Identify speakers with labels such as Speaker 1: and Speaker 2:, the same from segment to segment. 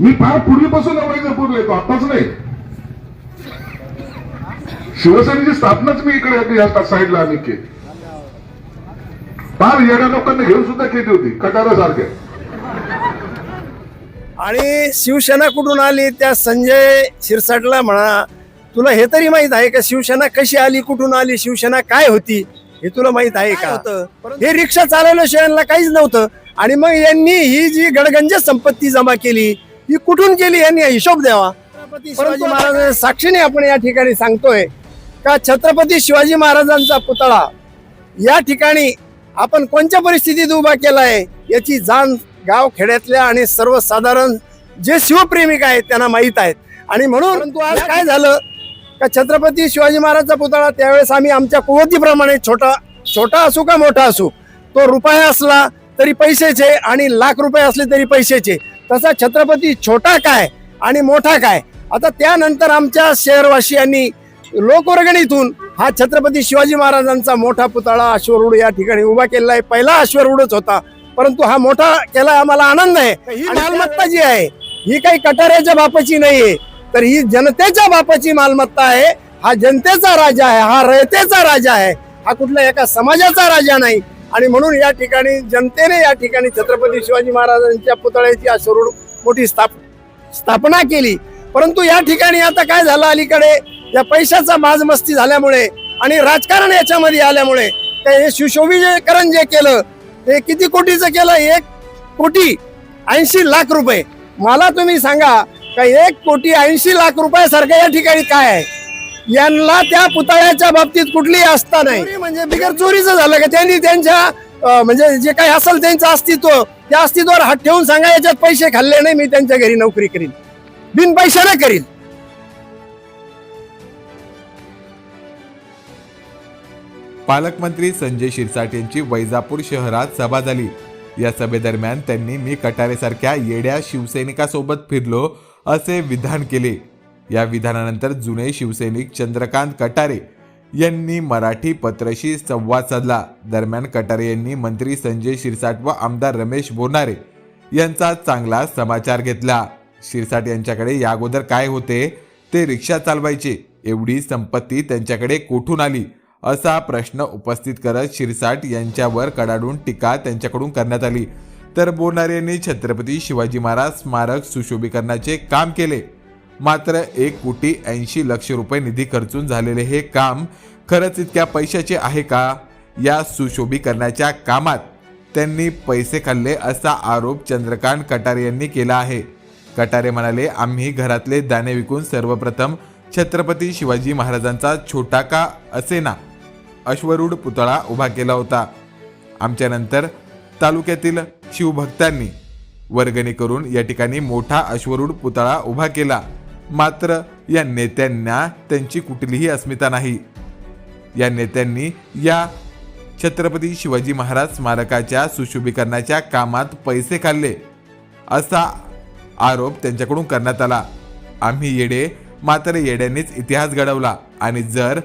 Speaker 1: मी फार पूर्वीपासून वैजापूरला येतो आताच नाही. शिवसेनेची स्थापनाच मी इकडे या साईडला आम्ही केली फार येड्या लोकांना घेऊन सुद्धा केली होती कटारा सारख्या
Speaker 2: आणि शिवसेना कुठून आली? त्या संजय शिरसाटला म्हणा. तुला हे तरी माहीत आहे का शिवसेना कशी आली कुठून आली शिवसेना काय होती हे तुला माहीत आहे का? हे रिक्षा चालवल्याशिवाय यांना काहीच नव्हतं. आणि मग यांनी ही जी गडगंज संपत्ती जमा केली ही कुठून केली यांनी हिशोब द्यावा? शिवाजी महाराज साक्षीने आपण या ठिकाणी सांगतोय का छत्रपती शिवाजी महाराजांचा पुतळा या ठिकाणी आपण कोणत्या परिस्थितीत उभा केलाय याची जाण गाव खेड्यातल्या आणि सर्वसाधारण जे शिवप्रेमिक आहेत त्यांना माहीत आहेत. आणि म्हणून आज काय झालं का छत्रपती शिवाजी महाराजचा पुतळा त्यावेळेस आम्ही आमच्या कुवतीप्रमाणे छोटा छोटा असू का मोठा असू तो रुपया असला तरी पैसेचे आणि लाख रुपये असले तरी पैसेचे. तसा छत्रपती छोटा काय आणि मोठा काय? आता त्यानंतर आमच्या शहरवासियांनी लोकवर्गणीतून हा छत्रपती शिवाजी महाराजांचा मोठा पुतळा अश्वरूढ या ठिकाणी उभा केलेला आहे. पहिला अश्वरूढच होता. परंतु हा मोठा केला आम्हाला आनंद आहे. ही मालमत्ता जी आहे ही काही कटाऱ्याच्या बापाची नाहीये. तर ही जनतेच्या बापाची मालमत्ता आहे. हा जनतेचा राजा आहे. हा रयतेचा राजा आहे. हा कुठल्या एका समाजाचा राजा नाही. आणि म्हणून या ठिकाणी जनतेने या ठिकाणी छत्रपती शिवाजी महाराजांच्या पुतळ्याची अश्वरूढ मोठी स्थाप स्थापना केली. परंतु या ठिकाणी आता काय झालं अलीकडे? या पैशाचा माजमस्ती झाल्यामुळे आणि राजकारण याच्यामध्ये आल्यामुळे काय हे सुशोभीकरण जे केलं ते किती कोटीचं केलं? एक कोटी ऐंशी लाख रुपये. मला तुम्ही सांगा का एक कोटी ऐंशी लाख रुपयासारखं या ठिकाणी काय आहे? यांना त्या पुतळ्याच्या बाबतीत कुठलीही आस्था नाही. म्हणजे बिगर चोरीचं झालं का? त्यांनी त्यांच्या म्हणजे जे काही असेल त्यांचं अस्तित्व त्या अस्तित्वावर हात ठेवून सांगा याच्यात पैसे खाल्ले नाही मी त्यांच्या घरी नोकरी करीन. बिन पैशाने करीन.
Speaker 3: पालकमंत्री संजय शिरसाट यांची वैजापूर शहरात सभा झाली. या सभेदरम्यान त्यांनी मी कटारेसारख्या येड्या शिवसैनिकासोबत फिरलो असे विधान केले. या विधानानंतर जुने शिवसैनिक चंद्रकांत कटारे यांनी मराठी पत्रशी संवाद साधला. दरम्यान कटारे यांनी मंत्री संजय शिरसाट व आमदार रमेश बोनारे यांचा चांगला समाचार घेतला. शिरसाट यांच्याकडे या अगोदर काय होते ते रिक्षा चालवायचे एवढी संपत्ती त्यांच्याकडे कुठून आली असा प्रश्न उपस्थित करत शिरसाट यांच्यावर कडाडून टीका त्यांच्याकडून करण्यात आली. तर बोनारे यांनी छत्रपती शिवाजी महाराज स्मारक सुशोभीकरणाचे काम केले. मात्र एक कोटी ऐंशी लक्ष रुपये निधी खर्चून झालेले हे काम खरंच इतक्या पैशाचे आहे का? या सुशोभीकरणाच्या कामात त्यांनी पैसे खाल्ले असा आरोप चंद्रकांत कटारे यांनी केला आहे. कटारे म्हणाले आम्ही घरातले दाणे विकून सर्वप्रथम छत्रपती शिवाजी महाराजांचा छोटा का असेना अश्वरूढ पुतळा उभा केला होता. आमच्यानंतर तालुक्यातील शिवभक्तांनी वर्गणी करून या ठिकाणी मोठा अश्वरूढ पुतळा उभा केला. मात्र या नेत्यांना त्यांची कुठलीही अस्मिता नाही. या नेत्यांनी या छत्रपती शिवाजी महाराज स्मारकाच्या सुशोभीकरणाच्या कामात पैसे खाल्ले असा आरोप त्यांच्याकडून करण्यात आला. आम्ही येडे मात्र येड्यांनीच इतिहास घडवला आणि जर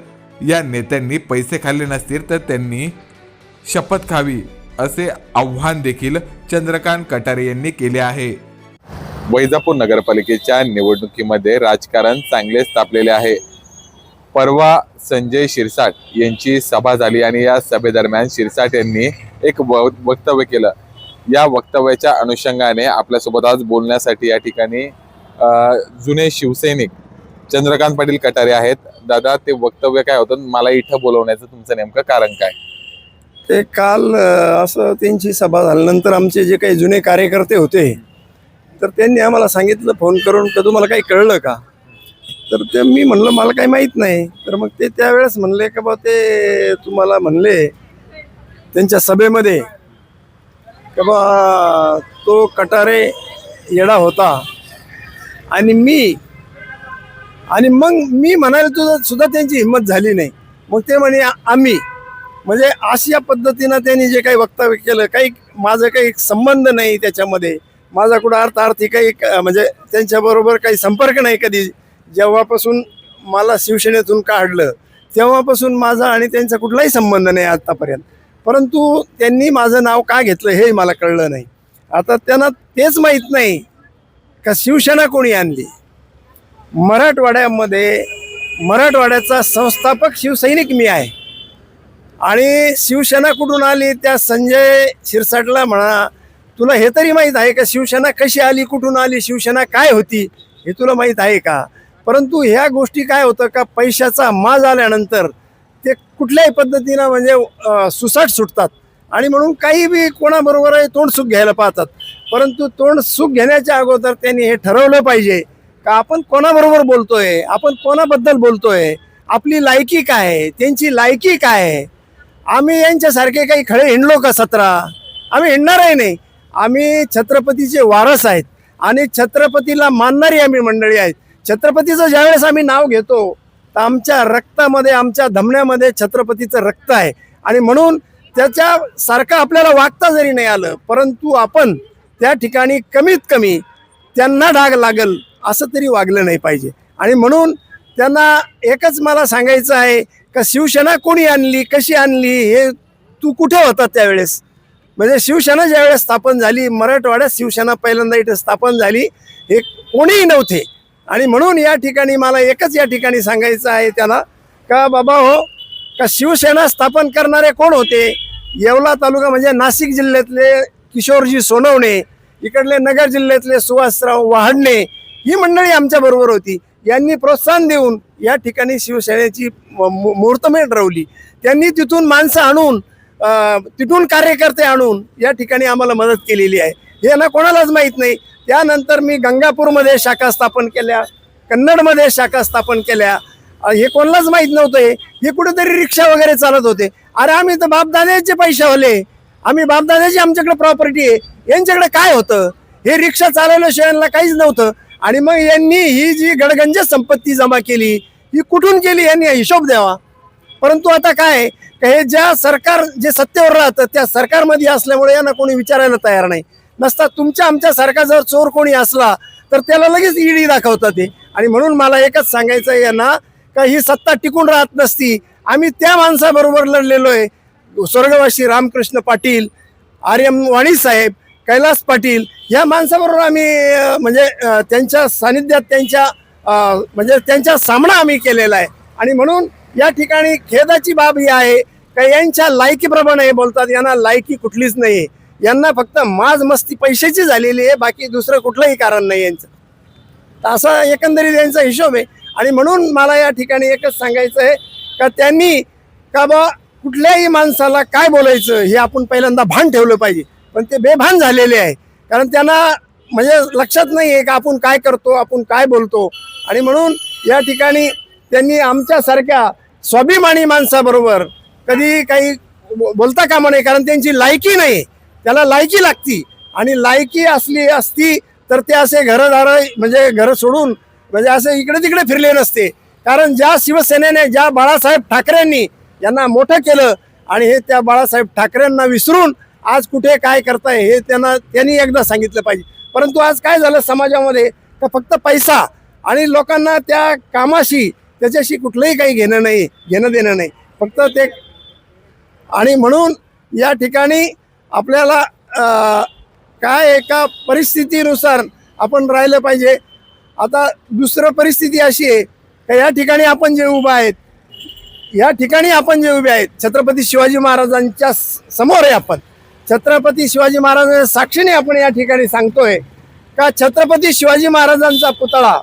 Speaker 3: या नेत्यांनी पैसे खाल्ले नसतील तर त्यांनी शपथ खावी असे आव्हान देखील चंद्रकांत कटारे यांनी केले आहे. वैजापूर नगरपालिकेच्या निवडणुकीमध्ये राजकारण चांगलेच तापलेले आहे. परवा संजय शिरसाट यांची सभा झाली आणि या सभेदरम्यान शिरसाट यांनी एक व- वक्तव्य केलं. या वक्तव्याच्या अनुषंगाने आपल्यासोबत आज बोलण्यासाठी या ठिकाणी जुने शिवसैनिक चंद्रकांत पाटील कटारे आहेत. दादा ते वक्तव्य काय होतं? मला इथं बोलवण्याचं तुमचं नेमकं कारण काय?
Speaker 2: ते काल असं त्यांची सभा झाल्यानंतर आमचे जे काही जुने कार्यकर्ते होते तर त्यांनी आम्हाला सांगितलं फोन करून का तुम्हाला काही कळलं का? तर ते मी म्हणलं मला काही माहीत नाही. तर मग ते त्यावेळेस म्हणले का बा ते तुम्हाला म्हणले त्यांच्या सभेमध्ये का बा तो कटारे येडा होता आणि मी आणि मग मी म्हणायला तुझं सुद्धा त्यांची हिंमत झाली नाही. मग ते म्हणे आम्ही. म्हणजे अशा पद्धतीनं त्यांनी जे काही वक्तव्य केलं काही माझं काही संबंध नाही त्याच्यामध्ये. माझा कुठं अर्थ अर्थी काही क- म्हणजे त्यांच्याबरोबर काही संपर्क नाही कधी. जेव्हापासून मला शिवसेनेतून काढलं तेव्हापासून माझा आणि त्यांचा कुठलाही संबंध नाही आत्तापर्यंत परंतु त्यांनी माझं नाव का घेतलं हे मला कळलं नाही. आता त्यांना तेच माहीत नाही का शिवसेना कोणी आणली? मराठवाड्यामध्ये मराठवाड्याचा संस्थापक शिवसैनिक मी आहे. आणि शिवसेना कुठून आली? त्या संजय शिरसाटला म्हणा तुला हे तरी माहीत आहे का शिवसेना कशी आली कुठून आली शिवसेना काय होती हे तुला माहीत आहे का? परंतु ह्या गोष्टी काय होतं का पैशाचा माज आल्यानंतर ते कुठल्याही पद्धतीनं म्हणजे सुसाट सुटतात. आणि म्हणून काही बी कोणाबरोबर तोंड सुख घ्यायला पाहतात. परंतु तोंड सुख घेण्याच्या अगोदर त्यांनी हे ठरवलं पाहिजे का आपण कोणाबरोबर बोलतोय आपण कोणाबद्दल बोलतोय आपली लायकी काय आहे त्यांची लायकी काय आहे? आम्ही यांच्यासारखे काही खळे हिंडलो का सतरा? आम्ही हिंडणारही नाही. आम्ही छत्रपतीचे वारस आहेत आणि छत्रपतीला मानणारी आम्ही मंडळी आहेत. छत्रपतीचं ज्यावेळेस आम्ही नाव घेतो तर आमच्या रक्तामध्ये आमच्या धमण्यामध्ये छत्रपतीचं रक्त आहे. आणि म्हणून त्याच्यासारखं आपल्याला वागता जरी नाही आलं परंतु आपण त्या ठिकाणी कमीत कमी त्यांना डाग लागल असं तरी वागलं नाही पाहिजे. आणि म्हणून त्यांना एकच मला सांगायचं आहे का शिवसेना कोणी आणली कशी आणली हे तू कुठे होता त्यावेळेस? म्हणजे शिवसेना ज्यावेळेस स्थापन झाली मराठवाड्यात शिवसेना पहिल्यांदा इथं स्थापन झाली हे कोणीही नव्हते. आणि म्हणून या ठिकाणी मला एकच या ठिकाणी सांगायचं आहे त्याला का बाबा हो का शिवसेना स्थापन करणारे कोण होते? येवला तालुका म्हणजे नाशिक जिल्ह्यातले किशोरजी सोनवणे इकडले नगर जिल्ह्यातले सुहासराव वाहडणे ही मंडळी आमच्या बरोबर होती. यांनी प्रोत्साहन देऊन या ठिकाणी शिवसेनेची म- मु- रवली. त्यांनी तिथून माणसं आणून तिथून कार्यकर्ते आणून या ठिकाणी आम्हाला मदत केलेली आहे. हे ना कोणालाच माहीत नाही. त्यानंतर मी गंगापूरमध्ये शाखा स्थापन केल्या कन्नडमध्ये शाखा स्थापन केल्या. हे कोणालाच माहीत नव्हतं हे. कुठेतरी रिक्षा वगैरे चालत होते. अरे आम्ही तर बापदाद्याचे पैशावाले आम्ही बापदाद्याची आमच्याकडे प्रॉपर्टी आहे. यांच्याकडे काय होतं? हे रिक्षा चालवल्याशिवाय शेळ्यांना काहीच नव्हतं. आणि मग यांनी ही जी गडगंज संपत्ती जमा केली ही कुठून केली? यांनी हिशोब द्यावा. परंतु आता काय हे ज्या सरकार जे सत्तेवर राहतं त्या सरकारमध्ये असल्यामुळे यांना कोणी विचारायला तयार नाही. नसता तुमच्या आमच्यासारखा जर चोर कोणी असला तर त्याला लगेच ईडी दाखवतात ते. आणि म्हणून मला एकच सांगायचं आहे यांना का ही सत्ता टिकून राहत नसती. आम्ही त्या माणसाबरोबर लढलेलो आहे. स्वर्गवासी रामकृष्ण पाटील आर्यम वाणी साहेब कैलास पाटील या माणसाबरोबर आम्ही म्हणजे त्यांच्या सानिध्यात त्यांच्या म्हणजे त्यांचा सामना आम्ही केलेला आहे. आणि म्हणून या ठिकाणी खेदाची बाब ही आहे का यांच्या लायकीप्रमाणे हे बोलतात यांना लायकी कुठलीच नाही यांना फक्त माज मस्ती पैशाची झालेली आहे बाकी दुसरं कुठलंही कारण नाही यांचं. तर असा एकंदरीत यांचा हिशोब आहे. आणि म्हणून मला या ठिकाणी एकच सांगायचं आहे का त्यांनी का बा कुठल्याही माणसाला काय बोलायचं हे आपण पहिल्यांदा भान ठेवलं पाहिजे. पण ते बेभान झालेले आहे. कारण त्यांना म्हणजे लक्षात नाही आहे का आपण काय करतो आपण काय बोलतो. आणि म्हणून या ठिकाणी त्यांनी आमच्यासारख्या स्वाभिमानी माणसाबरोबर कधी काही बोलता कामा नये कारण त्यांची लायकी नाही. त्याला लायकी लागती. आणि लायकी असली असती तर ते असे घरदार म्हणजे घर सोडून म्हणजे असे इकडे तिकडे फिरले नसते. कारण ज्या शिवसेनेने ज्या बाळासाहेब ठाकरेंनी यांना मोठं केलं आणि हे त्या बाळासाहेब ठाकरेंना विसरून आज कुठे काय करताय हे त्यांना त्यांनी एकदा सांगितलं पाहिजे. परंतु आज काय झालं समाजामध्ये का फक्त पैसा आणि लोकांना त्या कामाशी त्याच्याशी कुठलंही काही घेणं नाही घेणं देणं नाही. फक्त ते आणि म्हणून या ठिकाणी आपल्याला काय एका परिस्थितीनुसार आपण राहिलं पाहिजे. आता दुसरं परिस्थिती अशी आहे का या ठिकाणी आपण जे उभं आहेत या ठिकाणी आपण जे उभे आहेत छत्रपती शिवाजी महाराजांच्या समोर आहे आपण. छत्रपती शिवाजी महाराजांच्या साक्षीने आपण या ठिकाणी सांगतोय का छत्रपती शिवाजी महाराजांचा पुतळा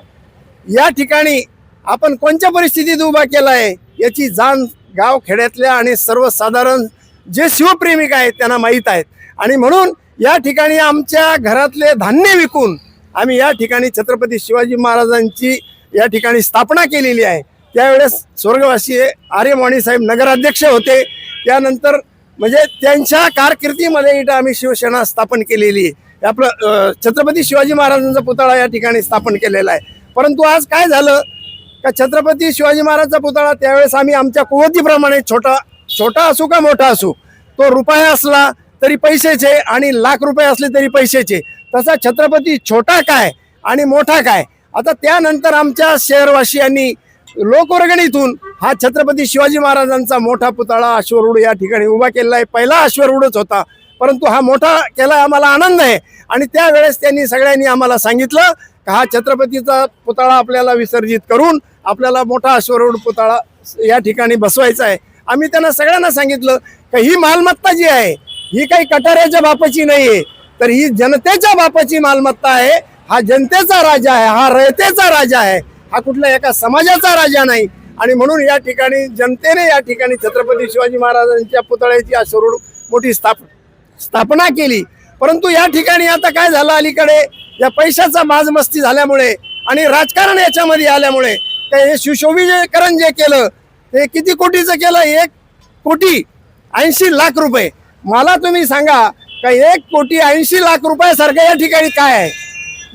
Speaker 2: या ठिकाणी आपण कोणत्या परिस्थितीत उभा केला आहे याची जाण गाव खेड्यातल्या आणि सर्वसाधारण जे शिवप्रेमिक आहेत त्यांना माहीत आहेत. आणि म्हणून या ठिकाणी आमच्या घरातले धान्य विकून आम्ही या ठिकाणी छत्रपती शिवाजी महाराजांची या ठिकाणी स्थापना केलेली आहे. त्यावेळेस स्वर्गवासी आर्यवाणी साहेब नगराध्यक्ष होते. त्यानंतर म्हणजे त्यांच्या कारकिर्दीमध्ये इथं आम्ही शिवसेना स्थापन केलेली आहे. आपलं छत्रपती शिवाजी महाराजांचा पुतळा या ठिकाणी स्थापन केलेला आहे. परंतु आज काय झालं? का छत्रपती शिवाजी महाराजचा पुतळा त्यावेळेस आम्ही आमच्या कुवतीप्रमाणे छोटा छोटा असू का मोठा असू तो रुपया असला तरी पैसेचे आणि लाख रुपये असले तरी पैसेचे. तसा छत्रपती छोटा काय आणि मोठा काय? आता त्यानंतर आमच्या शहरवासियांनी लोकवर्गणीतून हा छत्रपती शिवाजी महाराजांचा मोठा पुतळा अश्वरूढ या ठिकाणी उभा केलेला आहे. पहिला अश्वरूढच होता परंतु हा मोठा केला आम्हाला आनंद आहे. आणि त्यावेळेस त्यांनी सगळ्यांनी आम्हाला सांगितलं का हा छत्रपतीचा पुतळा आपल्याला विसर्जित करून आपल्याला मोठा अश्वरूढ पुतळा या ठिकाणी बसवायचा आहे. आम्ही त्यांना सगळ्यांना सांगितलं का ही मालमत्ता जी आहे ही काही कटाऱ्याच्या बापाची नाही आहे तर ही जनतेच्या बापाची मालमत्ता आहे. हा जनतेचा राजा आहे हा रयतेचा राजा आहे. हा कुठल्या एका समाजाचा राजा नाही. आणि म्हणून या ठिकाणी जनतेने या ठिकाणी छत्रपती शिवाजी महाराजांच्या पुतळ्याची अश्वरूढ मोठी स्थाप स्थापना केली. परंतु या ठिकाणी आता काय झालं अलीकडे? या पैशाचा माजमस्ती झाल्यामुळे आणि राजकारण याच्यामध्ये आल्यामुळे हे सुशोभीकरण जे केलं ते किती कोटीचं केलं? एक कोटी ऐंशी लाख रुपये. मला तुम्ही सांगा का एक कोटी ऐंशी लाख रुपयासारखं या ठिकाणी काय आहे?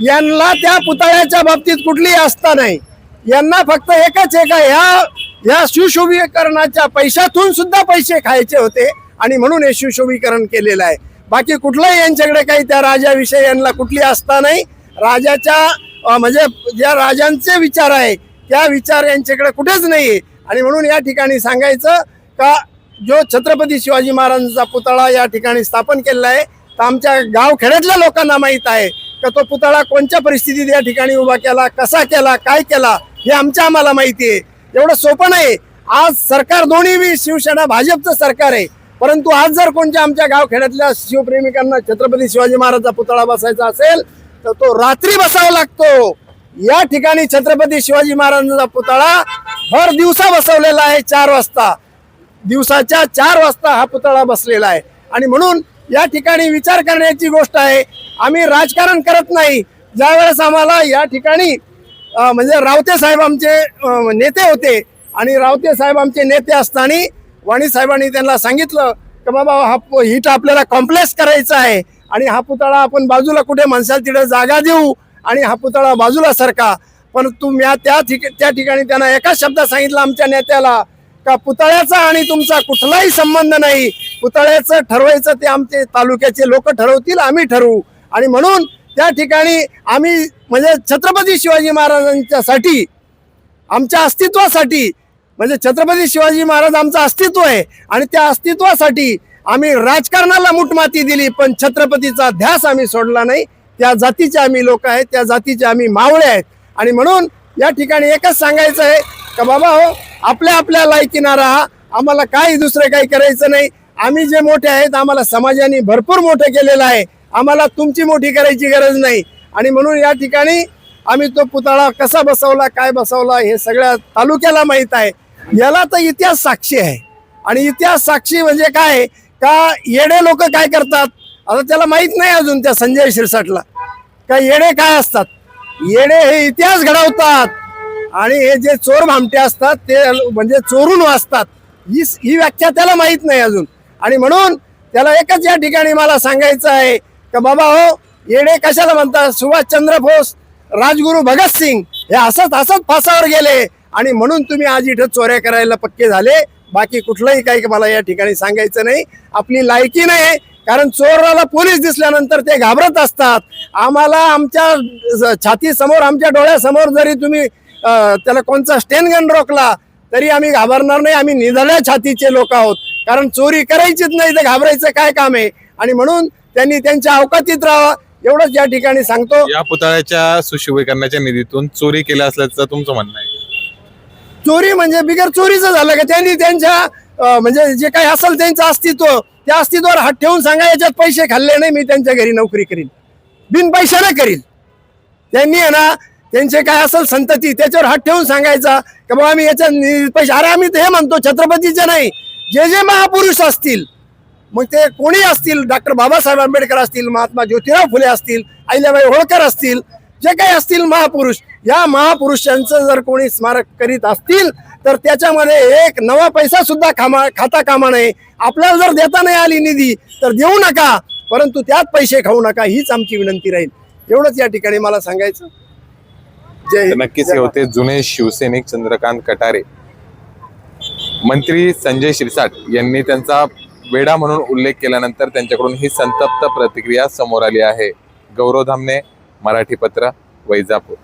Speaker 2: यांना त्या पुतळ्याच्या बाबतीत कुठलीही आस्था नाही. यांना फक्त एकच एक आहे ह्या या सुशोभीकरणाच्या पैशातून सुद्धा पैसे खायचे होते आणि म्हणून हे सुशोभीकरण केलेलं आहे. बाकी कुठलंही यांच्याकडे काही त्या राजाविषयी यांना कुठली आस्था नाही. राजाच्या म्हणजे ज्या राजांचे विचार आहे त्या विचार यांच्याकडे कुठेच नाही आणि म्हणून या ठिकाणी सांगायचं का जो छत्रपती शिवाजी महाराजांचा पुतळा या ठिकाणी स्थापन केलेला आहे तर आमच्या गावखेड्यातल्या लोकांना माहीत आहे का तो पुतळा कोणत्या परिस्थितीत या ठिकाणी उभा केला कसा केला काय केला हे आमच्या आम्हाला माहिती आहे. एवढं सोपं नाही. आज सरकार दोन्ही शिवसेना भाजपचं सरकार आहे. परंतु आज जर कोणत्या आमच्या गावखेड्यातल्या शिवप्रेमिकांना छत्रपती शिवाजी महाराजचा पुतळा बसायचा असेल तर तो रात्री बसावा लागतो. या ठिकाणी छत्रपती शिवाजी महाराजांचा पुतळा भर दिवसा बसवलेला आहे चार वाजता. दिवसाच्या चार वाजता हा पुतळा बसलेला आहे. आणि म्हणून या ठिकाणी विचार करण्याची गोष्ट आहे आम्ही राजकारण करत नाही. ज्यावेळेस आम्हाला या ठिकाणी म्हणजे रावते साहेब आमचे नेते होते आणि रावते साहेब आमचे नेते असताना वाणी साहेबांनी त्यांना सांगितलं की बाबा हा हिट आपल्याला कॉम्प्लेक्स करायचा आहे आणि हा पुतळा आपण बाजूला कुठे माणसाला तिथे जागा देऊ. आणि हा पुतळा बाजूला सरका. परंतु म्या त्या त्या ठिकाणी त्यांना एका शब्दात सांगितलं आमच्या नेत्याला का पुतळ्याचा आणि तुमचा कुठलाही संबंध नाही. पुतळ्याचं ठरवायचं ते आमचे तालुक्याचे लोक ठरवतील आम्ही ठरवू. आणि म्हणून त्या ठिकाणी आम्ही म्हणजे छत्रपती शिवाजी महाराजांच्यासाठी आमच्या अस्तित्वासाठी म्हणजे छत्रपती शिवाजी महाराज आमचं अस्तित्व आहे. आणि त्या अस्तित्वासाठी आम्ही राजकारणाला मुठमाती दिली पण छत्रपतीचा ध्यास आम्ही सोडला नाही. त्या जातीचे आम्ही लोक आहेत त्या जातीचे आम्ही मावळे आहेत. आणि म्हणून या ठिकाणी एकच सांगायचं आहे का बाबा हो आपल्या आपल्या लायकीना राहा आम्हाला काही दुसरं काही करायचं नाही. आम्ही जे मोठे आहेत आम्हाला समाजाने भरपूर मोठं केलेलं आहे. आम्हाला तुमची मोठी करायची गरज नाही. आणि म्हणून या ठिकाणी आम्ही तो पुतळा कसा बसवला काय बसवला हे सगळ्या तालुक्याला माहीत आहे. याला तर इतिहास साक्षी आहे. आणि इतिहास साक्षी म्हणजे काय? का येडे लोक काय करतात? आता त्याला माहीत नाही अजून त्या संजय शिरसाटला. का येडे काय असतात? येडे हे इतिहास घडवतात. आणि हे जे चोर भामटे असतात ते म्हणजे चोरून वाचतात. ही ही व्याख्या त्याला माहीत नाही अजून. आणि म्हणून त्याला एकच या ठिकाणी मला सांगायचं आहे का बाबा हो येडे कशाला म्हणतात? सुभाषचंद्र बोस राजगुरू भगतसिंग हे असत असत फासावर गेले. आणि म्हणून तुम्ही आज इथं चोऱ्या करायला पक्के झाले. बाकी कुठलंही काही मला या ठिकाणी सांगायचं नाही. आपली लायकी नाही. कारण चोराला पोलीस दिसल्यानंतर ते घाबरत असतात. आम्हाला आमच्या छाती समोर आमच्या डोळ्यासमोर जरी तुम्ही त्याला कोणचा स्टेन गन रोखला तरी आम्ही घाबरणार नाही. आम्ही निधड्या छातीचे लोक आहोत. कारण चोरी करायचीच नाही तर घाबरायचं काय काम आहे? आणि म्हणून त्यांनी त्यांच्या अवकातीत राहावं. एवढंच या ठिकाणी सांगतो.
Speaker 4: या पुतळ्याच्या सुशोभीकरणाच्या निधीतून चोरी केल्या असल्याचं तुमचं म्हणणं आहे.
Speaker 2: चोरी म्हणजे बिगर चोरीचं झालं का? त्यांनी त्यांच्या म्हणजे जे काही असेल त्यांचं अस्तित्व. त्या अस्तित्वावर हात ठेवून सांगा याच्यात पैसे खाल्ले नाही मी त्यांच्या घरी नोकरी करीन. बिन पैशाने करील त्यांनी आहे ना त्यांचे काय असेल संतती त्याच्यावर हात ठेवून सांगायचा की बाबा आम्ही याच्यात पैसे अरे आम्ही तर हे म्हणतो छत्रपतीचे नाही. जे जे महापुरुष असतील मग ते कोणी असतील? डॉक्टर बाबासाहेब आंबेडकर असतील महात्मा ज्योतिराव फुले असतील अहिल्याबाई होळकर असतील जे काही असतील महापुरुष या महापुरुषांचं जर कोणी स्मारक करीत असतील तर त्याच्यामध्ये एक नवा पैसा सुद्धा खामा खाता कामा नये. आपल्याला जर देता नाही आली निधी तर देऊ नका. परंतु त्यात पैसे खाऊ नका हीच आमची विनंती राहील. एवढंच या ठिकाणी मला सांगायचं. जय
Speaker 4: नक्कीच हे होते जुने शिवसैनिक चंद्रकांत कटारे. मंत्री संजय शिरसाट यांनी त्यांचा वेडा म्हणून उल्लेख केल्यानंतर त्यांच्याकडून ही संतप्त प्रतिक्रिया समोर आली आहे. गौरव धामणे मराठी पत्र वैजापूर.